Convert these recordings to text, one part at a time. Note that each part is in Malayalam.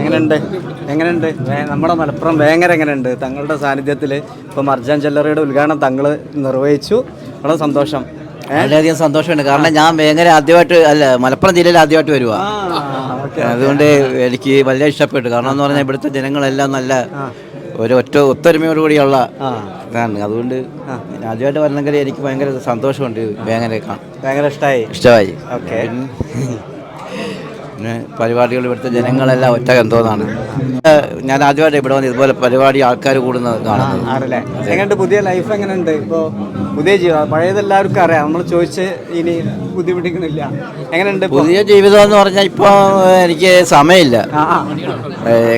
എങ്ങനെയുണ്ട്? എങ്ങനെയുണ്ട്? നമ്മുടെ മലപ്പുറം വേങ്ങര എങ്ങനെയുണ്ട്? തങ്ങളുടെ സാന്നിധ്യത്തിൽ ഇപ്പോൾ മർജാൻ ജ്വല്ലറിയുടെ ഉദ്ഘാടനം തങ്ങൾ നിർവഹിച്ചു. വളരെ സന്തോഷം? വളരെയധികം സന്തോഷമുണ്ട്. കാരണം ഞാൻ വേങ്ങര ആദ്യമായിട്ട് അല്ല മലപ്പുറം ജില്ലയിൽ ആദ്യമായിട്ട് വരുവാ. അതുകൊണ്ട് എനിക്ക് വളരെ ഇഷ്ടപ്പെട്ടു. കാരണം എന്ന് പറഞ്ഞാൽ ഇവിടുത്തെ ജനങ്ങളെല്ലാം നല്ല ഒരു ഒറ്റ ഒത്തൊരുമയോടുകൂടിയുള്ള കൂടിയുള്ള ഇതാണ്. അതുകൊണ്ട് ആദ്യമായിട്ട് വരണമെങ്കിൽ എനിക്ക് ഭയങ്കര സന്തോഷമുണ്ട് വേങ്ങര കാണാൻ. ഭയങ്കര ഇഷ്ടമായി ഇഷ്ടമായി. ഓക്കെ. പിന്നെ പരിപാടികൾ ഇവിടുത്തെ ജനങ്ങളെല്ലാം ഒറ്റ എന്തോന്നാണ്. ഞാൻ ആദ്യമായിട്ട് ഇവിടെ വന്ന് ഇതുപോലെ പരിപാടി ആൾക്കാർ കൂടുന്നത് കാണുന്നത്. ആണല്ലേ? എങ്ങനെയുണ്ട്? പുതിയ ലൈഫ് എങ്ങനെയുണ്ട്? ഇപ്പോൾ പുതിയ ജീവിതം പഴയത് എല്ലാവർക്കും അറിയാം. നമ്മൾ ചോദിച്ച് ഇനി ബുദ്ധിമുട്ടിക്കുന്നില്ല എങ്ങനെയുണ്ട് പുതിയ ജീവിതം എന്ന് പറഞ്ഞാൽ ഇപ്പോൾ എനിക്ക് സമയമില്ല.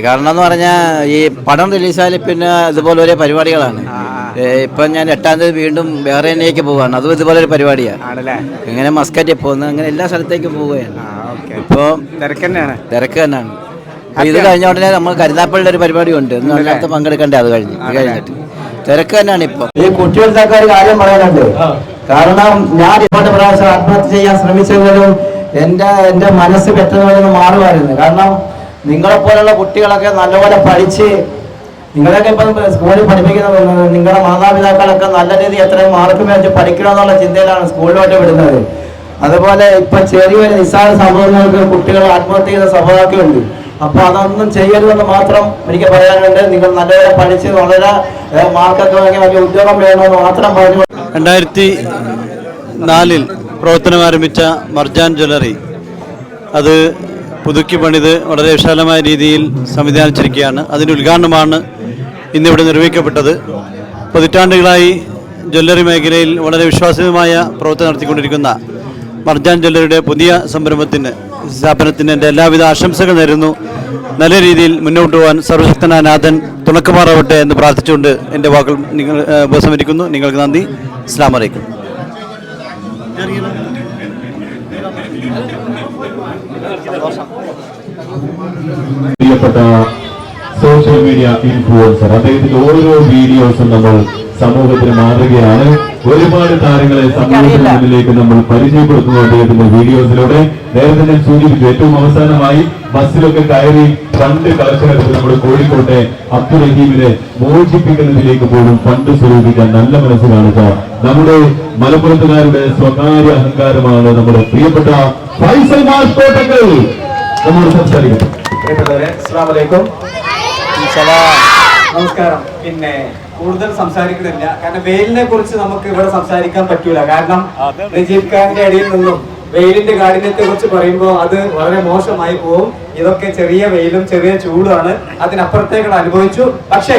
കാരണം എന്ന് പറഞ്ഞാൽ ഈ പടം റിലീസായാലും പിന്നെ ഇതുപോലെ ഒരേ പരിപാടികളാണ്. ഇപ്പം ഞാൻ എട്ടാം തീയതി വീണ്ടും വേറെ എന്നേക്ക് പോവാണ്. അതും ഇതുപോലെ ഒരു പരിപാടിയാണ് ഇങ്ങനെ മസ്കറ്റിൽ പോകുന്നത് അങ്ങനെ എല്ലാ സ്ഥലത്തേക്കും പോവുകയാണ്. ഇപ്പോൾ തിരക്ക് തന്നെയാണ്. തിരക്ക് തന്നെയാണ്. ഇത് കഴിഞ്ഞ ഉടനെ നമ്മൾ കരുതാപ്പള്ളിയുടെ ഒരു പരിപാടി ഉണ്ട് ഇന്ന് അതിനകത്ത് പങ്കെടുക്കണ്ടേ അത് കഴിഞ്ഞ്. ഇത് കഴിഞ്ഞിട്ട്. തിരക്ക് തന്നെയാണ് ഇപ്പൊ. ഈ കുട്ടികൾക്കാർ കാര്യം പറയാനുണ്ട്. കാരണം ഞാൻ ഒരുപാട് പ്രാവശ്യം ആത്മഹത്യ ചെയ്യാൻ ശ്രമിച്ചെങ്കിലും എന്റെ എന്റെ മനസ്സ് പെട്ടെന്ന് പോലെ മാറുമായിരുന്നു. കാരണം നിങ്ങളെപ്പോലുള്ള കുട്ടികളൊക്കെ നല്ലപോലെ പഠിച്ച് നിങ്ങളൊക്കെ ഇപ്പം സ്കൂളിൽ പഠിപ്പിക്കുന്ന നിങ്ങളുടെ മാതാപിതാക്കളൊക്കെ നല്ല രീതിയിൽ എത്രയും മാർക്ക് മേടിച്ച് പഠിക്കണമെന്നുള്ള ചിന്തയിലാണ് സ്കൂളിലോട്ട് വിടുന്നത്. അതുപോലെ ഇപ്പൊ ചെറിയൊരു നിസ്സാര സംഭവങ്ങൾക്ക് കുട്ടികൾ ആത്മഹത്യ ചെയ്ത സംഭവമൊക്കെ ഉണ്ട് അപ്പൊ അതൊന്നും ചെയ്യരുതെന്ന് മാത്രം എനിക്ക് പറയാനുണ്ട്. നിങ്ങൾ നല്ലപോലെ പഠിച്ച് വളരെ മാർക്കൊക്കെ വാങ്ങി വലിയ ഉദ്യോഗം വേണമെന്ന് മാത്രം പറഞ്ഞു. രണ്ടായിരത്തി നാലിൽ പ്രവർത്തനം ആരംഭിച്ച മർജാൻ ജ്വല്ലറി അത് പുതുക്കി പണിത് വളരെ വിശാലമായ രീതിയിൽ സംവിധാനിച്ചിരിക്കുകയാണ്. അതിന്റെ ഉദ്ഘാടനമാണ് ഇന്നിവിടെ നിർവഹിക്കപ്പെട്ടത്. പതിറ്റാണ്ടുകളായി ജ്വല്ലറി മേഖലയിൽ വളരെ വിശ്വാസ്യമായ പ്രവർത്തനം നടത്തിക്കൊണ്ടിരിക്കുന്ന ജ്വല്ലറിയുടെ പുതിയ സംരംഭത്തിന് സ്ഥാപനത്തിന് എന്റെ എല്ലാവിധ ആശംസകൾ നേരുന്നു. നല്ല രീതിയിൽ മുന്നോട്ട് പോകാൻ സർവശക്തനായ നാഥൻ തുണക്കുമാറാവട്ടെ എന്ന് പ്രാർത്ഥിച്ചുകൊണ്ട് എന്റെ വാക്കുകൾ നിങ്ങൾ ഉപസമരിക്കുന്നു നിങ്ങൾക്ക് നന്ദി. അസ്ലാം പ്രിയപ്പെട്ട സോഷ്യൽ മീഡിയ ഇൻഫ്ലുവൻസർ അദ്ദേഹത്തിന്റെ ഓരോ വീഡിയോസും നമ്മൾ സമൂഹത്തിന് മാതൃകയാണ് ഒരുപാട് താരങ്ങളെ സമൂഹത്തിന് മുന്നിലേക്ക് നമ്മൾ പരിചയപ്പെടുത്തുന്നു അദ്ദേഹത്തിന്റെ വീഡിയോസിലൂടെ നേരത്തെ ഞാൻ സൂചിപ്പിച്ചു ഏറ്റവും അവസാനമായി ബസ്സിലൊക്കെ കയറി ഫണ്ട് കളക്ഷൻ എടുത്ത് നമ്മുടെ കോഴിക്കോട്ടെ അബ്ദുൾ റഹീമിനെ മോചിപ്പിക്കുന്നതിലേക്ക് പോലും ഫണ്ട് സ്വരൂപിക്കാൻ നല്ല മനസ്സ് കാണിച്ച നമ്മുടെ മലപ്പുറത്തുകാരുടെ സ്വകാര്യ അഹങ്കാരമാണ് നമ്മുടെ പ്രിയപ്പെട്ട ഫൈസൽ മാഷ് കോട്ടക്കൽ. നമ്മോട് സംസാരിക്കും പ്രിയപ്പെട്ടവരെ അസ്സാം വലൈക്കും നമസ്കാരം. പിന്നെ കൂടുതൽ സംസാരിക്കുന്നില്ല. കാരണം വെയിലിനെ കുറിച്ച് നമുക്ക് ഇവിടെ സംസാരിക്കാൻ പറ്റൂല. കാരണം നജീബ് ഖാന്റെ ഇടയിൽ നിന്നും വെയിലിന്റെ കാഠിന്യത്തെ കുറിച്ച് പറയുമ്പോൾ അത് വളരെ മോശമായി പോകും ഇതൊക്കെ ചെറിയ വെയിലും ചെറിയ ചൂടുമാണ്. അതിനപ്പുറത്തേക്ക് അനുഭവിച്ചു. പക്ഷേ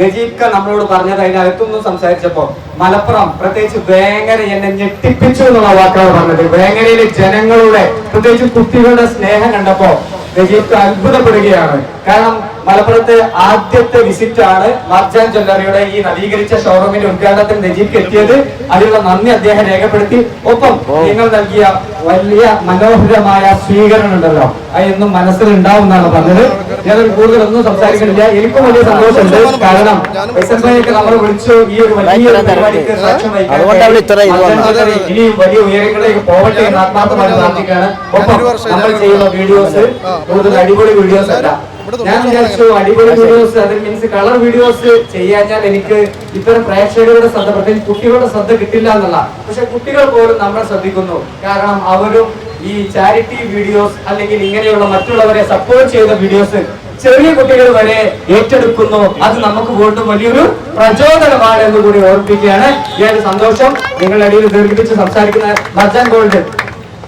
നജീബ് ഖാൻ നമ്മളോട് പറഞ്ഞത് അതിനകത്തൊന്നും സംസാരിച്ചപ്പോ മലപ്പുറം പ്രത്യേകിച്ച് വേങ്ങര എന്നെ ഞെട്ടിപ്പിച്ചു എന്നുള്ള വാക്കാണ് പറഞ്ഞത്. വേങ്ങരയിലെ ജനങ്ങളുടെ പ്രത്യേകിച്ച് കുട്ടികളുടെ സ്നേഹം കണ്ടപ്പോ നജീബ് ഖാൻ അത്ഭുതപ്പെടുകയാണ്. കാരണം മലപ്പുറത്ത് ആദ്യത്തെ വിസിറ്റ് ആണ് മർജാൻ ജ്വല്ലറിയുടെ ഈ നവീകരിച്ച ഷോറൂമിന്റെ ഉദ്ഘാടനത്തിൽ നജീബ് എത്തിയത്. അതിനുള്ള നന്ദി അദ്ദേഹം രേഖപ്പെടുത്തി. ഒപ്പം നിങ്ങൾ നൽകിയ വലിയ മനോഹരമായ സ്വീകരണം ഉണ്ടല്ലോ അതെന്നും എന്നും മനസ്സിൽ ഉണ്ടാവും എന്നാണ് പറഞ്ഞത്. ഞാൻ കൂടുതലൊന്നും സംസാരിക്കുന്നില്ല. എനിക്കും വലിയ സന്തോഷമുണ്ട്. കാരണം എസ് എം ഐ ഒക്കെ നമ്മൾ വിളിച്ചു ഈ ഒരു വലിയ പരിപാടിക്ക് സാക്ഷ്യം വഹിക്കാൻ ഇനിയും വലിയ ഉയരങ്ങളിലേക്ക് പോകട്ടെ എന്ന് ആത്മാർത്ഥമായി പ്രാർത്ഥിക്കുകയാണ്. ഒപ്പം നമ്മൾ ചെയ്യുന്ന വീഡിയോസ് കൂടുതൽ അടിപൊളി വീഡിയോസ് അല്ല. ഞാൻ വിചാരിച്ചു അടിപൊളി വീഡിയോസ് അത് മീൻസ് കളർ വീഡിയോസ് ചെയ്യാഞ്ഞാൽ എനിക്ക് ഇത്തരം പ്രേക്ഷകരുടെ ശ്രദ്ധ പ്രത്യേകിച്ച് കുട്ടികളുടെ ശ്രദ്ധ കിട്ടില്ല എന്നുള്ള പക്ഷെ കുട്ടികൾ പോലും നമ്മളെ ശ്രദ്ധിക്കുന്നു. കാരണം അവരും ഈ ചാരിറ്റി വീഡിയോസ് അല്ലെങ്കിൽ ഇങ്ങനെയുള്ള മറ്റുള്ളവരെ സപ്പോർട്ട് ചെയ്ത വീഡിയോസ് ചെറിയ കുട്ടികൾ വരെ ഏറ്റെടുക്കുന്നു. അത് നമുക്ക് വീണ്ടും വലിയൊരു പ്രചോദനമാണ് എന്ന് കൂടി ഓർപ്പിക്കുകയാണ്. ഈ സന്തോഷം നിങ്ങളുടെ ഇടയിൽ ദീർഘിപ്പിച്ച് സംസാരിക്കുന്ന മർജാൻ ഗോൾഡ്.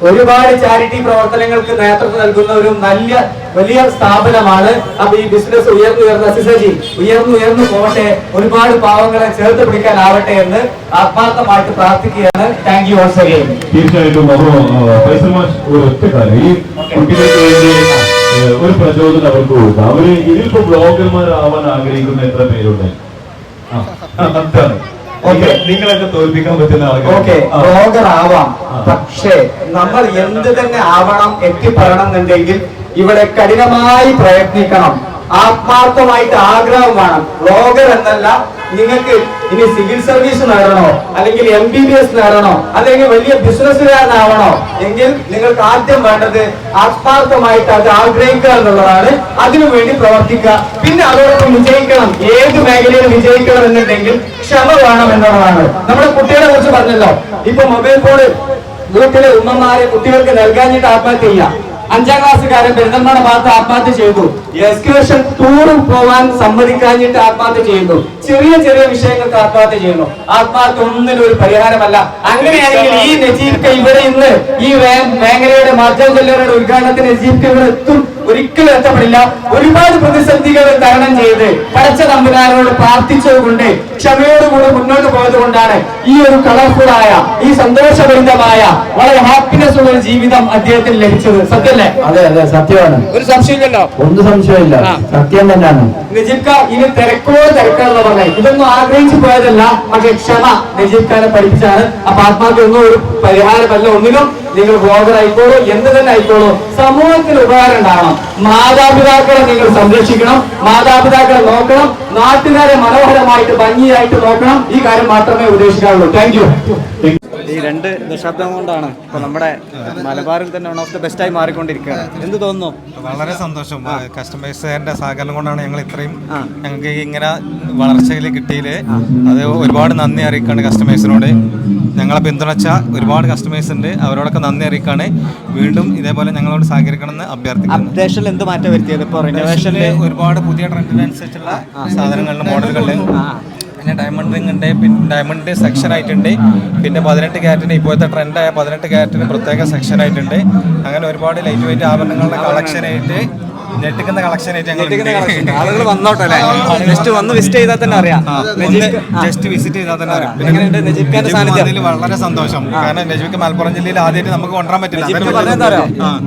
ഒരുപാട് ചാരിറ്റി പ്രവർത്തനങ്ങൾക്ക് നേതൃത്വം നൽകുന്ന ഒരു നല്ല വലിയ സ്ഥാപനമാണ്. അപ്പൊ ഈ ബിസിനസ് ഉയർന്നു ഉയർന്ന സിസജി ഉയർന്നു ഉയർന്നു പോകട്ടെ. ഒരുപാട് പാവങ്ങളെ ചേർത്ത് പിടിക്കാനാവട്ടെ എന്ന് ആത്മാർത്ഥമായിട്ട് പ്രാർത്ഥിക്കുകയാണ്. താങ്ക് യു ഓൺസ് അഗൈൻ തീർച്ചയായിട്ടും ഈ കുട്ടികൾക്ക് വേണ്ടി ഒരു പ്രചോദനം അവർക്ക് കൊടുക്കാം അവർ ഇതിപ്പോ ബ്ലോഗർമാരാവാൻ ആഗ്രഹിക്കുന്ന എത്ര പേരുണ്ട്? നിങ്ങളൊക്കെ തോൽപ്പിക്കാൻ പറ്റുന്ന ഓക്കെ ആൾക്കാർ ബ്ലോഗർ ആവാം. പക്ഷേ നമ്മൾ എന്ത് തന്നെ ആവണം എത്തിപ്പെടണം എന്നുണ്ടെങ്കിൽ ഇവിടെ കഠിനമായി പ്രയത്നിക്കണം. ആത്മാർത്ഥമായിട്ട് ആഗ്രഹം വേണം. ബ്ലോഗർ എന്നല്ല നിങ്ങൾക്ക് ഇനി സിവിൽ സർവീസ് നേടണോ? അല്ലെങ്കിൽ എം ബി ബി എസ് നേടണോ? അല്ലെങ്കിൽ വലിയ ബിസിനസ്സുകാരനാവണോ? എങ്കിൽ നിങ്ങൾക്ക് ആദ്യം വേണ്ടത് ആത്മാർത്ഥമായിട്ട് അത് ആഗ്രഹിക്കുക എന്നുള്ളതാണ്. അതിനുവേണ്ടി പ്രവർത്തിക്കുക. പിന്നെ അതോടൊപ്പം വിജയിക്കണം. ഏത് മേഖലയിൽ വിജയിക്കണം എന്നുണ്ടെങ്കിൽ ക്ഷമ വേണം എന്നുള്ളതാണ്. നമ്മുടെ കുട്ടികളെ കുറിച്ച് പറഞ്ഞല്ലോ. ഇപ്പൊ മൊബൈൽ ഫോൺ വീട്ടിലെ ഉമ്മമാരെ കുട്ടികൾക്ക് നൽകാഞ്ഞിട്ട് ആത്മഹത്യ ചെയ്യാം. അഞ്ചാം ക്ലാസ്സുകാരൻ പെരുന്തൽമണ്ണ ഭാഗത്ത് ആത്മഹത്യ ചെയ്തു. എക്സ്കർഷൻ ടൂർ പോവാൻ സമ്മതിക്കാഞ്ഞിട്ട് ആത്മഹത്യ ചെയ്യുന്നു. ചെറിയ ചെറിയ വിഷയങ്ങൾക്ക് ആത്മഹത്യ ചെയ്യുന്നു. ആത്മഹത്യ ഒന്നിനും ഒരു പരിഹാരമല്ല. അങ്ങനെയാണെങ്കിൽ ഈ നജീബ്ക്ക് ഇവിടെ ഇന്ന് ഈ മേഖലയുടെ മാധ്യമ ജില്ലയുടെ ഉദ്ഘാടനത്തിന് നജീബ്ക്ക് ഇവിടെ എത്തും. ഒരിക്കലും എത്തപ്പെടില്ല. ഒരുപാട് പ്രതിസന്ധികൾ തരണം ചെയ്ത് പടച്ച തമ്പുരാനോട് പ്രാർത്ഥിച്ചതുകൊണ്ട് ക്ഷമയോടുകൂടി മുന്നോട്ട് പോയത് കൊണ്ടാണ് ഈ ഒരു കളർഫുൾ ആയ ഈ സന്തോഷഭരിതമായ വളരെ ഹാപ്പിനെസ് ഉള്ള ഒരു ജീവിതം അദ്ദേഹത്തിന് ലഭിച്ചത്. സത്യല്ലേ? അതെ അതെ സത്യമാണ്. ഒരു സംശയമില്ലല്ലോ? ഒന്നും സംശയമില്ല. സത്യം തന്നെയാണ്. നജീബ്ക്ക ഇനി തിരക്കോട് തിരക്കാണെന്ന് പറഞ്ഞത് ഇതൊന്നും ആഗ്രഹിച്ചു പോയതല്ല പക്ഷെ ക്ഷമ നജീബ് ഖാനെ പഠിപ്പിച്ചാണ്. അപ്പൊ ആത്മാക്ക് ഒന്നും ഒരു പരിഹാരമല്ല. ഒന്നിനും നിങ്ങൾ ബ്ലോഗർ ആയിക്കോളൂ എന്ത് തന്നെ ആയിക്കോളൂ സമൂഹത്തിന് ഉപകാരം ഉണ്ടാവണം മാതാപിതാക്കളെ നിങ്ങൾ സംരക്ഷിക്കണം മാതാപിതാക്കളെ നോക്കണം നാട്ടുകാരെ മനോഹരമായിട്ട് ഭംഗിയായിട്ട് നോക്കണം. ഈ കാര്യം മാത്രമേ ഉദ്ദേശിക്കാറുള്ളൂ. താങ്ക് യു ഈ രണ്ട് ദശാബ്ദം കൊണ്ടാണ് ഇപ്പൊ നമ്മുടെ മലബാറിൽ തന്നെ വൺ ഓഫ് ദ ബെസ്റ്റ് ആയി മാറിക്കൊണ്ടിരിക്കുകയാണ്. എന്ത് തോന്നുന്നു? വളരെ സന്തോഷം. കസ്റ്റമേഴ്സിന്റെ സഹകരണം കൊണ്ടാണ് ഞങ്ങൾ ഇത്രയും ഞങ്ങൾക്ക് ഇങ്ങനെ വളർച്ചയിൽ കിട്ടിയത് അത് ഒരുപാട് നന്ദി അറിയിക്കാണ് കസ്റ്റമേഴ്സിനോട് ഞങ്ങളെ പിന്തുണച്ച ഒരുപാട് കസ്റ്റമേഴ്സ് ഉണ്ട്. അവരോടൊക്കെ നന്ദി അറിയിക്കാണ്. വീണ്ടും ഇതേപോലെ ഞങ്ങളോട് സഹകരിക്കണമെന്ന് അഭ്യർത്ഥിക്കുന്നു. അപ്ഡേഷനിൽ എന്ത് മാറ്റം വരുത്തിയത്? ഇപ്പൊ റിനോവേഷനിൽ ഒരുപാട് പുതിയ ട്രെൻഡിനനുസരിച്ചുള്ള സാധനങ്ങളുടെ മോഡലുകളിൽ പിന്നെ ഡയമണ്ട് റിംഗ് ഉണ്ട് പിന്നെ ഡയമണ്ട് സെക്ഷൻ ആയിട്ടുണ്ട്. പിന്നെ പതിനെട്ട് ക്യാരറ്റിന് ഇപ്പോഴത്തെ ട്രെൻഡായ പതിനെട്ട് ക്യാരറ്റിന് പ്രത്യേക സെക്ഷൻ ആയിട്ടുണ്ട്. അങ്ങനെ ഒരുപാട് ലൈറ്റ് വെയിറ്റ് ആഭരണങ്ങളുടെ കളക്ഷൻ ആയിട്ട് ഞെട്ടിക്കുന്ന കളക്ഷൻ ആളുകൾ വന്നോട്ടെ ജസ്റ്റ് വന്ന്. വിസിറ്റ് ചെയ്താൽ തന്നെ അറിയാം. ജസ്റ്റ് വിസിറ്റ് ചെയ്താൽ തന്നെ അറിയാം? വളരെ സന്തോഷം. കാരണം നജീബ് മലപ്പുറം ജില്ലയിൽ ആദ്യമായിട്ട് നമുക്ക് കൊണ്ടുവരാൻ പറ്റില്ല.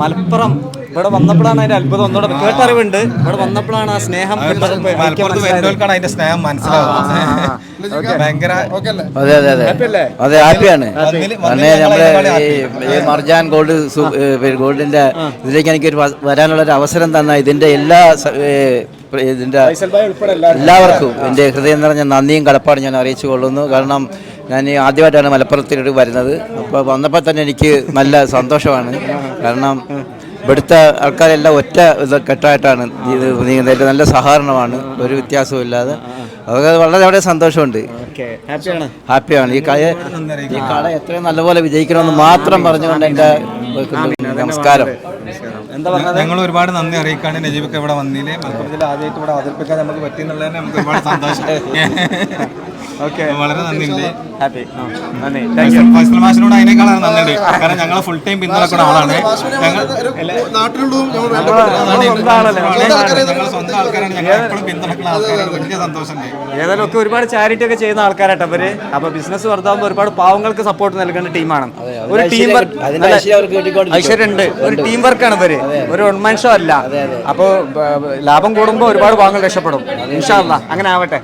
മലപ്പുറം ഇവിടെ വന്നപ്പോഴാണ് അതിന്റെ അത്ഭുതം. ഒന്നുകൂടെ കേട്ടറിവുണ്ട്. ഇവിടെ വന്നപ്പോഴാണ് ആ സ്നേഹം. അതിന്റെ സ്നേഹം മനസ്സിലാവുക ഭയങ്കര അതെ അതെ അതെ. അല്ലേ? അതെ ഹാപ്പിയാണ് നമ്മുടെ ഒരുപാട് ഈ ഈ മർജാൻ ഗോൾഡ് ഗോൾഡിന്റെ ഇതിലേക്ക് എനിക്ക് ഒരു വരാനുള്ള ഒരു അവസരം തന്ന ഇതിന്റെ എല്ലാ ഇതിന്റെ എല്ലാവർക്കും എന്റെ ഹൃദയം നിറഞ്ഞ നന്ദിയും കടപ്പാടും ഞാൻ അറിയിച്ചു കൊള്ളുന്നു. കാരണം ഞാൻ ആദ്യമായിട്ടാണ് മലപ്പുറത്തിലോട്ട് വരുന്നത്. അപ്പോൾ വന്നപ്പോൾ തന്നെ എനിക്ക് നല്ല സന്തോഷമാണ്. കാരണം ഇവിടുത്തെ ആൾക്കാരെല്ലാം ഒറ്റ ഇത് കെട്ടായിട്ടാണ് ഇത് നീങ്ങുന്നത്. നല്ല സഹകരണമാണ്. ഒരു വ്യത്യാസവും ഇല്ലാതെ. അതൊക്കെ വളരെ വളരെ സന്തോഷമുണ്ട്. ഹാപ്പിയാണ്? ഹാപ്പിയാണ്. ഈ കട ഈ കട എത്രയും നല്ലപോലെ വിജയിക്കണമെന്ന് മാത്രം പറഞ്ഞുകൊണ്ട് എന്റെ നമസ്കാരം. എന്താ പറഞ്ഞത്? ഞങ്ങൾ ഒരുപാട് നന്ദി അറിയിക്കാണ് നജീബൊക്കെ ഇവിടെ വന്നില്ലേ മലപ്പുറം ജില്ല ആദ്യമായിട്ട് ഇവിടെ അവതരിപ്പിക്കാൻ നമുക്ക് പറ്റിയെന്നുള്ളതിന് നമുക്ക് ഒരുപാട് സന്തോഷം. ഓക്കെ വളരെ നന്ദിയുണ്ട്. ഹാപ്പി നന്ദി. ഫൈസൽ മാഷിനോട് അതിനേക്കാളാണ് നന്ദിയുണ്ട്. കാരണം ഞങ്ങൾ ഫുൾ ടൈം പിന്തുണക്കുന്ന ആളാണ്. ഞങ്ങൾ സ്വന്തം ആൾക്കാരാണ്. ഞങ്ങൾ എപ്പോഴും പിന്തുണക്കുന്ന ആൾക്കാരാണ്. വലിയ സന്തോഷമുണ്ട്. ഏതായാലും ഒക്കെ ഒരുപാട് ചാരിറ്റി ഒക്കെ ചെയ്യുന്ന ആൾക്കാരായിട്ടവര് അവർ അപ്പൊ ബിസിനസ് വർദ്ധാകുമ്പോൾ ഒരുപാട് പാവങ്ങൾക്ക് സപ്പോർട്ട് നൽകുന്ന ടീമാണ് ഒരു ടീം അവർക്ക്. ഐശ്വര്യമുണ്ട്. ഒരു ടീം വർക്കാണ് ഇവർ. ഒരു ഷോ അല്ല. അപ്പോ ബ- ബ- ലാഭം കൂടുമ്പോൾ ഒരുപാട് ഭാഗങ്ങൾ രക്ഷപ്പെടും. ഇൻഷാല്ല അങ്ങനെ ആവട്ടെ.